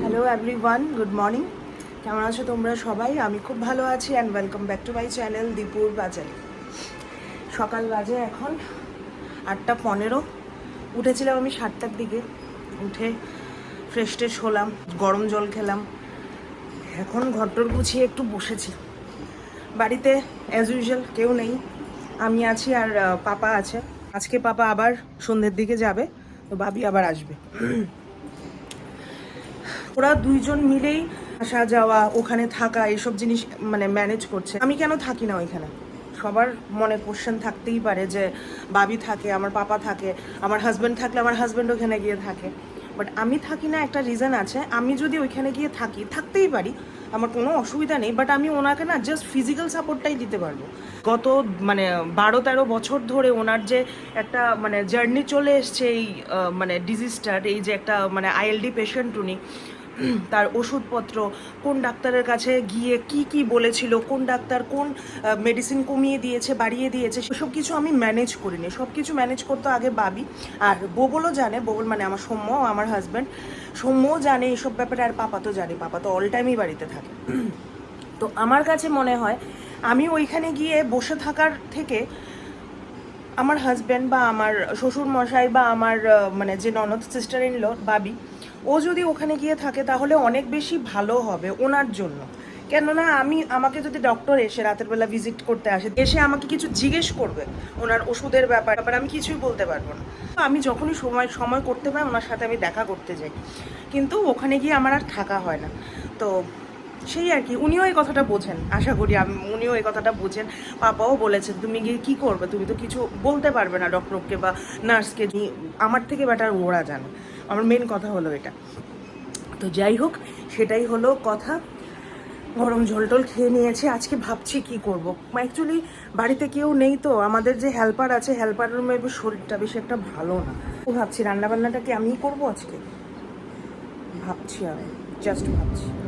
Hello everyone good morning কেমন আছো তোমরা সবাই? আমি খুব ভালো আছি and welcome back to my channel দীপুর বাজারে সকাল বাজে এখন, আটটা পনেরো। উঠেছিলাম আমি সাতটার দিকে। উঠে ফ্রেশ ট্রেশ হলাম, গরম জল খেলাম। এখন ঘরটর গুছিয়ে একটু বসেছি। বাড়িতে অ্যাজ ইউজুয়াল কেউ নেই। আমি আছি আর পাপা আছে। আজকে পাপা আবার সন্ধ্যের দিকে যাবে, তো ভাবি আবার আসবে। ওরা দুইজন মিলেই আসা যাওয়া, ওখানে থাকা, এসব জিনিস মানে ম্যানেজ করছে। আমি কেন থাকি না ওইখানে? সবার মনে কোশ্চেন থাকতেই পারে যে বাবি থাকে, আমার পাপা থাকে, আমার হাজব্যান্ড থাকলে আমার হাজব্যান্ড ওখানে গিয়ে থাকে। বাট আমি থাকি না, একটা রিজন আছে। আমি যদি ওইখানে গিয়ে থাকি, থাকতেই পারি আমার কোনো অসুবিধা নেই বাট আমি ওনাকে না জাস্ট ফিজিক্যাল সাপোর্টটাই দিতে পারব। গত মানে বারো তেরো বছর ধরে ওনার যে একটা মানে জার্নি চলে এসছে এই মানে ডিজিজটার এই যে একটা মানে আইএলডি পেশেন্ট উনি তার ওষুধপত্র, কোন ডাক্তারের কাছে গিয়ে কি কি বলেছিল, কোন ডাক্তার কোন মেডিসিন কমিয়ে দিয়েছে, বাড়িয়ে দিয়েছে, সব কিছু আমি ম্যানেজ করিনি। সব কিছু ম্যানেজ করতে আগে বাবি। আর ববলও জানে ববল মানে আমার সৌম্য, আমার হাজব্যান্ড সৌম্যও জানে এইসব ব্যাপারে, আর পাপা তো জানে, পাপা তো অল টাইমই বাড়িতে থাকে। তো আমার কাছে মনে হয়, আমি ওইখানে গিয়ে বসে থাকার থেকে আমার হাজব্যান্ড বা আমার শ্বশুর মশাই বা আমার মানে যে ননদ সিস্টার ইন ল বাবি ও যদি ওখানে গিয়ে থাকে তাহলে অনেক বেশি ভালো হবে ওনার জন্য। কেননা আমি, আমাকে যদি ডক্টর এসে রাতের বেলা ভিজিট করতে আসে, এসে আমাকে কিছু জিজ্ঞেস করবে ওনার ওষুধের ব্যাপার, ব্যাপারে, আমি কিছুই বলতে পারব না। আমি যখনই সময় সময় করতে পাই, ওনার সাথে আমি দেখা করতে যাই। কিন্তু ওখানে গিয়ে আমার আর থাকা হয় না। তো সেই আর কি, উনিও এই কথাটা বোঝেন, আশা করি আমি, উনিও এই কথাটা বোঝেন। পাপাও বলেছেন, তুমি গিয়ে কি করবে? তুমি তো কিছু বলতে পারবে না ডক্টরকে বা নার্সকে আমার থেকে বেটার ওরা জানে। আমার মেন কথা হলো এটা। তো যাই হোক, সেটাই হলো কথা। গরম জল টল খেয়ে নিয়েছে, আজকে ভাবছি কি করব। অ্যাকচুয়ালি বাড়িতে কেউ নেই তো, আমাদের যে হেল্পার আছে হেল্পারের রুমে শরীরটা বেশি একটা ভালো না। ও ভাবছি, রান্নাবান্নাটা কি আমিই করব আজকে? ভাবছি আমি জাস্ট ভাবছি।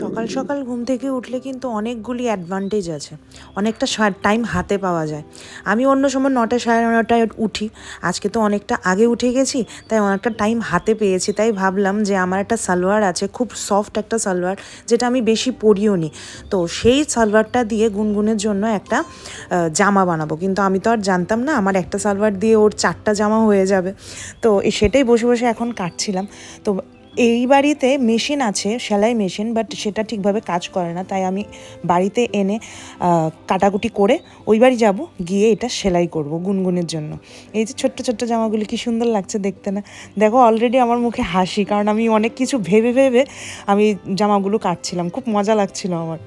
সকাল সকাল ঘুম থেকে উঠলে কিন্তু অনেকগুলি অ্যাডভান্টেজ আছে। অনেকটা টাইম হাতে পাওয়া যায়। আমি অন্য সময় নটা সাড়ে নটায় উঠি। আজকে তো অনেকটা আগে উঠে গেছি, তাই অনেকটা টাইম হাতে পেয়েছি। তাই ভাবলাম যে আমার একটা সালোয়ার আছে, খুব সফট একটা সালোয়ার, যেটা আমি বেশি পরিও নি। তো সেই সালোয়ারটা দিয়ে গুনগুনের জন্য একটা জামা বানাবো। কিন্তু আমি তো আর জানতাম না, আমার একটা সালোয়ার দিয়ে ওর চারটা জামা হয়ে যাবে। তো সেটাই বসে বসে এখন কাটছিলাম। তো এই বাড়িতে মেশিন আছে, সেলাই মেশিন বাট সেটা ঠিকভাবে কাজ করে না, তাই আমি বাড়িতে এনে কাটাকুটি করে ওই বাড়ি যাব, গিয়ে এটা সেলাই করব গুনগুনের জন্য। এই যে ছোট্ট ছোট্ট জামাগুলি কি সুন্দর লাগছে দেখতে না? দেখো অলরেডি আমার মুখে হাসি, কারণ আমি অনেক কিছু ভেবে ভেবে আমি জামাগুলো কাটছিলাম, খুব মজা লাগছিল আমার।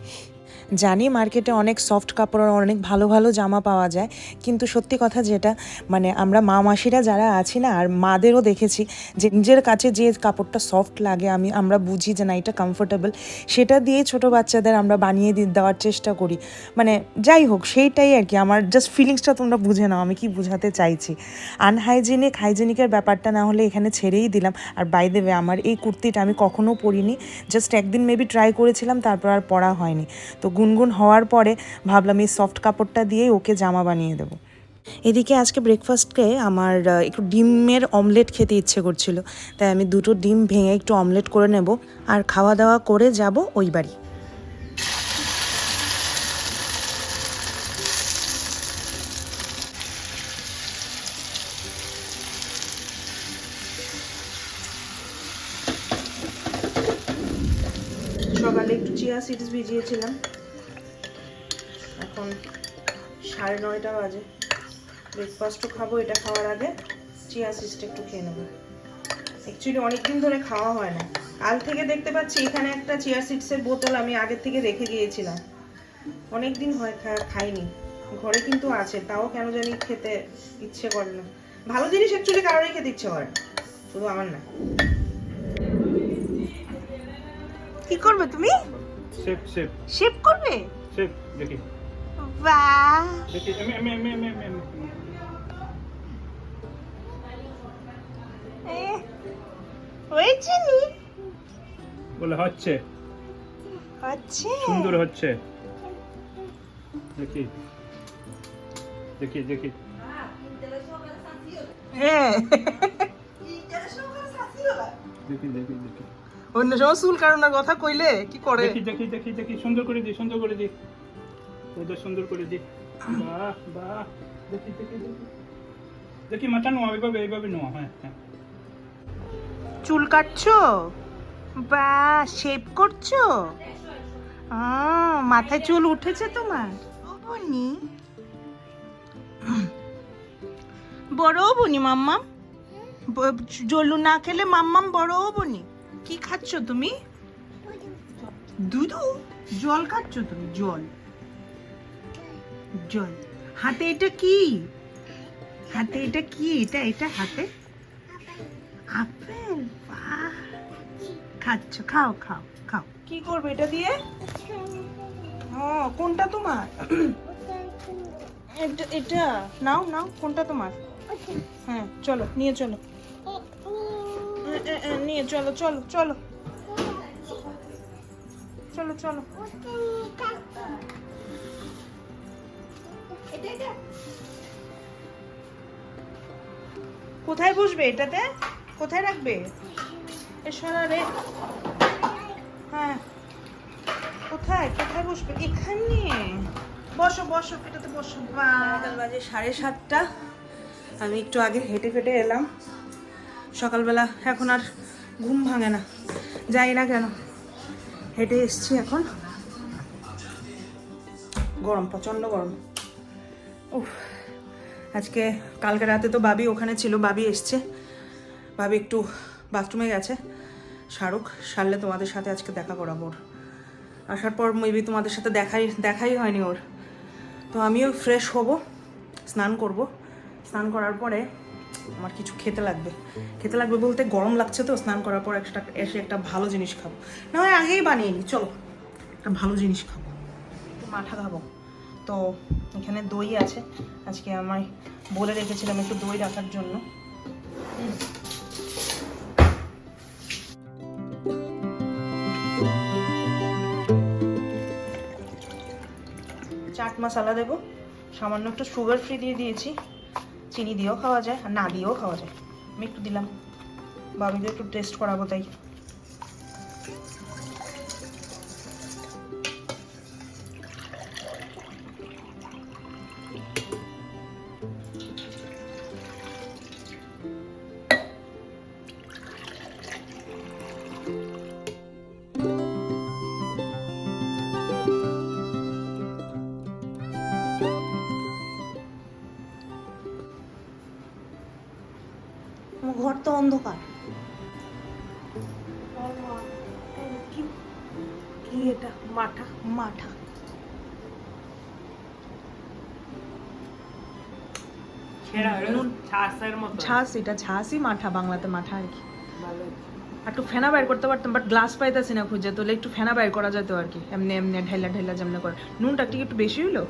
জানি মার্কেটে অনেক সফট কাপড় অনেক ভালো ভালো জামা পাওয়া যায়, কিন্তু সত্যি কথা যেটা মানে আমরা মা, মাসিরা যারা আছি না, আর মাদেরও দেখেছি যে নিজের কাছে যে কাপড়টা সফট লাগে, আমি, আমরা বুঝি যে না, এটা কমফোর্টেবল সেটা দিয়ে ছোট বাচ্চাদের আমরা বানিয়ে দি- দেওয়ার চেষ্টা করি। মানে যাই হোক, সেইটাই আর কি, আমার জাস্ট ফিলিংসটা তোমরা বুঝে নাও, আমি কি বোঝাতে চাইছি। আনহাইজেনিক হাইজেনিকের ব্যাপারটা না হলে এখানে ছেড়েই দিলাম। আর বাই দেবে আমার এই কুর্তিটা আমি কখনো পরিনি জাস্ট একদিন মেবি ট্রাই করেছিলাম, তারপর আর পরা হয়নি। তো গুনগুন হওয়ার পরে ভাবলাম এই সফট কাপড়টা দিয়েই ওকে জামা বানিয়ে দেবো। এদিকে আজকে ব্রেকফাস্টকে আমার একটু ডিমের অমলেট খেতে ইচ্ছে করছিল। তাই আমি দুটো ডিম ভেঙে একটু অমলেট করে নেব আর খাওয়া দাওয়া করে যাব ওই বাড়ি। সকালে একটু চিয়া সিডস ভিজিয়েছিলাম। এখন সাড়ে নয়টা বাজে। ব্রেকফাস্টও খাব এটা খাওয়ার আগে চিয়া সিডসটা একটু খেয়ে নেব। অ্যাকচুয়ালি অনেকদিন ধরে খাওয়া হয় না। কাল থেকে দেখতে পাচ্ছি এখানে একটা চিয়া সিডসের বোতল আমি আগে থেকে রেখে গিয়েছিলাম। অনেক দিন হয় খা- খাইনি। ঘরে কিন্তু আছে তাও কেন জানি খেতে ইচ্ছে করে না। ভালো জিনিস অ্যাকচুয়ালি কারোরই খেতে ইচ্ছে করে শুধু আমার না। কি করবে তুমি? শেপ শেপ শেভ করবে? শেপ দেখি। অন্য সময় চুল কারণ কথা কইলে কি করে? দেখি দেখি দেখি দেখি সুন্দর করে দি সুন্দর করে দি। ওদের সুন্দর করে দি বাহ বাহ দেখি দেখি দেখি দেখি মাথা নোয়া এইভাবে এইভাবে নোয়া হ্যাঁ চুল কাটছো? বা শেপ করছ? মাথায় চুল উঠেছে তোমার? বনি। বড় বনি, মাম্মাম? জলু না খেলে মাম্মাম বড় বনি। কি খাচ্ছ তুমি? দুধু? জল খাচ্ছ তুমি, জল। জল হাতে এটা কি? হাতে এটা কি? এটা এটা হাতে? আপেল খাচ্ছ, খাও খাও খাও। কি করবে এটা দিয়ে? ও, কোনটা তোমার? এটা এটা। নাও নাও, কোনটা তোমার? হ্যাঁ চলো, নিয়ে চলো। নিয়ে চলো চলো চলো। চলো চলো। কোথায় বসবে? এটাতে? কোথায় রাখবে? এ রে। হ্যাঁ। কোথায়? কোথায় বসবে? এখানে। বসো বসো এটাতে বসো। সকাল বাজে সাড়ে সাতটা। আমি একটু আগে হেঁটে ফেটে এলাম। সকালবেলা এখন আর ঘুম ভাঙে না। যাই না কেন। হেঁটে এসছি এখন। গরম প্রচণ্ড গরম। আজকে, কালকে রাতে তো বাবি ওখানে ছিল, বাবি এসছে। বাবি একটু বাথরুমে গেছে। শাহরুখ সারলে তোমাদের সাথে আজকে দেখা করাবো ওর। আসার পর মেবি তোমাদের সাথে দেখাই দেখাই হয়নি ওর। তো আমিও ফ্রেশ হব, স্নান করব। স্নান করার পরে আমার কিছু খেতে লাগবে। খেতে লাগবে বলতে গরম লাগছে তো, স্নান করার পর একটা, এসে একটা ভালো জিনিস খাব। না হয় আগেই বানিয়ে নিই চলো। একটা ভালো জিনিস খাব। মাঠা খাব। তো এখানে দই আছে। আজকে আমায় বলে রেখেছিলাম একটু দই রাখার জন্য। চাট মশলা দেবো। সামান্য একটু সুগার ফ্রি দিয়ে দিয়েছি। চিনি দিয়েও খাওয়া যায় আর না দিয়েও খাওয়া যায়। আমি একটু দিলাম। বাবিদের একটু টেস্ট করাবো তাই। ঘর তো অন্ধকার। কি- কি এটা? মাঠা? মাঠা। ছেঁড়া ছাসের মতো। ছাস এটা ছাসই মাঠা বাংলাতে মাঠা আর কি। একটু ফেনা বাইর করতে পারতাম বাট গ্লাস পাইতাছি না খুঁজে তোলে একটু ফেনা বাইর করা যেত আর কি এমনি এমনি ঢেলা ঢেলা যেমনি করে। নুনটা একটু বেশি হইল?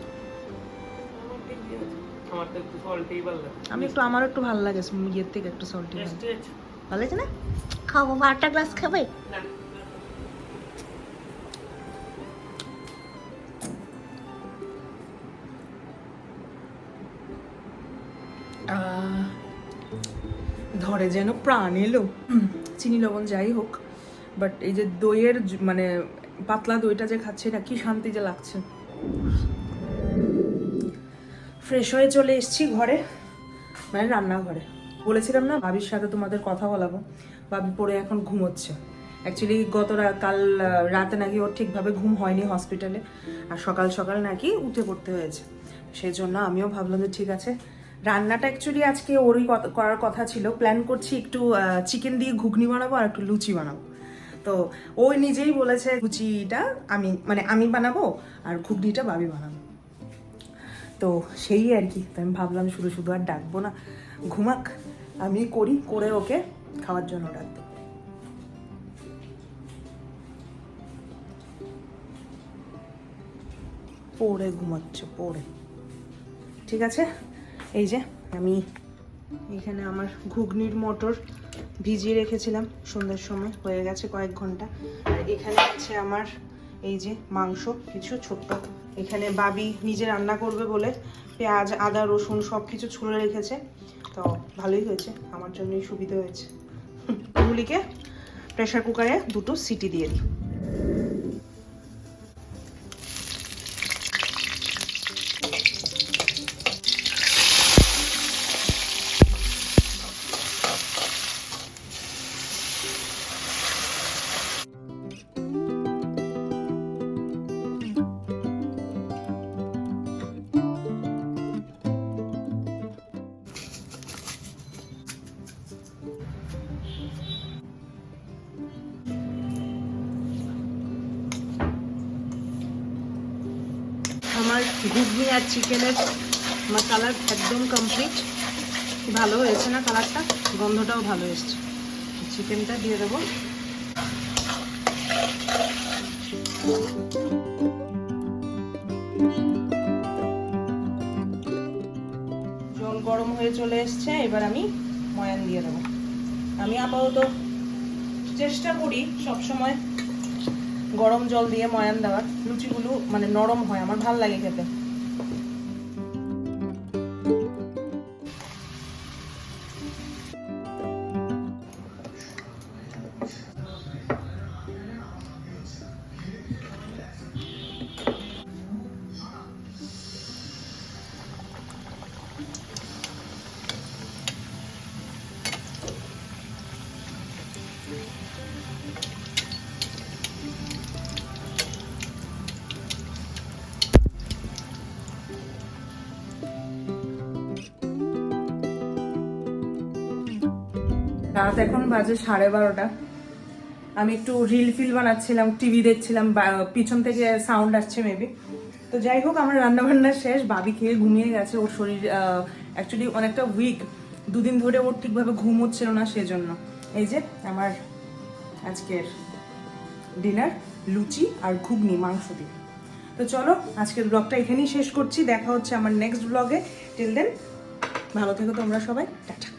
আমার তো একটু সল্টেই ভালো লাগে। আমি একটু আমার একটু ভালো লাগে ইয়ের থেকে একটু সল্টি ভালো। লাগছে না? খাব আটটা গ্লাস খাবে? না ধরে যেন প্রাণ এলো। চিনি লবণ যাই হোক বাট এই যে দইয়ের মানে পাতলা দইটা যে খাচ্ছে না কি শান্তি যে লাগছে। ফ্রেশ হয়ে চলে এসেছি ঘরে মানে রান্নাঘরে। বলেছিলাম না, ভাবির সাথে তোমাদের কথা বলাবো। ভাবি পরে এখন ঘুমোচ্ছে। অ্যাকচুয়ালি গত কাল রাতে নাকি ওর ঠিকভাবে ঘুম হয়নি হসপিটালে আর সকাল সকাল নাকি উঠে পড়তে হয়েছে। সেই জন্য আমিও ভাবলাম যে ঠিক আছে। রান্নাটা অ্যাকচুয়ালি আজকে ওরই করার কথা ছিল। প্ল্যান করছি একটু চিকেন দিয়ে ঘুগনি বানাবো আর একটু লুচি বানাবো। তো ওই নিজেই বলেছে, লুচিটা আমি মানে আমি বানাবো আর ঘুগনিটা বাবি বানাবো। তো সেই আর কি, তো আমি ভাবলাম শুধু শুধু আর ডাকবো না। ঘুমাক, আমি করি, করে ওকে খাওয়ার জন্য ডাক দেবো পড়ে ঘুমাচ্ছে, পড়ে। ঠিক আছে? এই যে, আমি এখানে আমার ঘুগনির মটর ভিজিয়ে রেখেছিলাম, সন্ধ্যের সময়। হয়ে গেছে কয়েক ঘণ্টা। আর এখানে আছে আমার এই যে মাংস, কিছু ছোট্ট এখানে বাবি নিজে রান্না করবে বলে পেঁয়াজ, আদা, রসুন সব কিছু ছুঁড়ে রেখেছে। তো ভালোই হয়েছে, আমার জন্যই সুবিধা হয়েছে। এগুলিকে প্রেশার কুকারে দুটো সিটি দিয়ে দিই। ঘুগনি আর চিকেনের আমার কালার একদম কমপ্লিট ভালো হয়েছে না কালারটা গন্ধটাও ভালো এসছে। চিকেনটা দিয়ে দেবো। জল গরম হয়ে চলে এসছে, এবার আমি ময়ান দিয়ে দেবো। আমি আপাতত চেষ্টা করি সবসময় গরম জল দিয়ে ময়ান দেওয়ার লুচিগুলো মানে নরম হয় আমার ভালো লাগে খেতে। রাত এখন বাজে সাড়ে বারোটা। আমি একটু রিল ফিল বানাচ্ছিলাম টিভি দেখছিলাম পিছন থেকে সাউন্ড আসছে মেবি তো যাই হোক, আমার রান্নাবান্না শেষ, বাবি খেয়ে ঘুমিয়ে গেছে, ওর শরীর অ্যাকচুয়ালি অনেকটা উইক দুদিন ধরে ওর ঠিকভাবে ঘুম হচ্ছিল না সেজন্য। এই যে আমার আজকের ডিনার লুচি আর ঘুগনি, মাংস দিয়ে। তো চলো, আজকের ব্লগটা এখানেই শেষ করছি। দেখা হচ্ছে আমার নেক্সট ব্লগে টিল দেন ভালো থেকো তোমরা সবাই। টাটা।